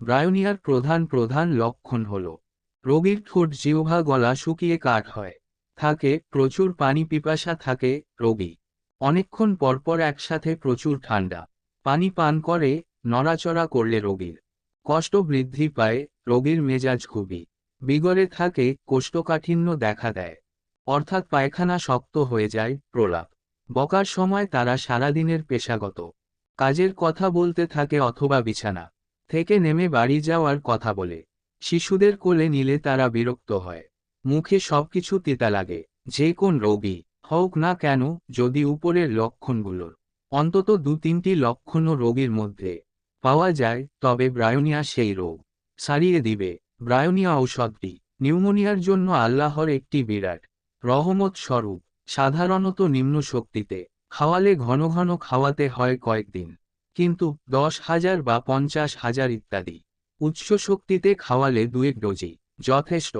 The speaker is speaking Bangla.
ব্রায়োনিয়ার প্রধান প্রধান লক্ষণ হল, রোগীর ঠোঁট জিহ্বা গলা শুকিয়ে কাঠ হয়, থাকে, প্রচুর পানি পিপাসা থাকে, রোগী। অনেকক্ষণ পরপর একসাথে প্রচুর ঠান্ডা, পানি পান করে, নড়াচড়া করলে রোগীর কষ্ট বৃদ্ধি পায়, রোগীর মেজাজ খুবই বিগড়ে থাকে, কোষ্ঠকাঠিন্য দেখা দেয়। অর্থাৎ পায়খানা শক্ত হয়ে যায়, প্রলাপ। বকার সময় তারা সারাদিনের পেশাগত কাজের কথা বলতে থাকে অথবা বিছানা। থেকে নেমে বাড়ি যাওয়ার কথা বলে। শিশুদের কোলে নিলে তারা বিরক্ত হয়। মুখে সবকিছু তিতা লাগে, যে কোন রোগী হোক না কেন, যদি উপরের লক্ষণগুলোর, অন্তত দু তিনটি লক্ষণও রোগীর মধ্যে পাওয়া যায়, তবে ব্রায়োনিয়া সেই রোগ। সারিয়ে দিবে, ব্রায়োনিয়া ঔষধটি। নিউমোনিয়ার জন্য আল্লাহর একটি বিরাট রহমত স্বরূপ। সাধারণত নিম্ন শক্তিতে খাওয়ালে ঘন ঘন খাওয়াতে হয় কয়েকদিন। কিন্তু দশ হাজার বা পঞ্চাশ হাজার ইত্যাদি। উচ্চ শক্তিতে খাওয়ালে দুয়েক ডোজি যথেষ্ট।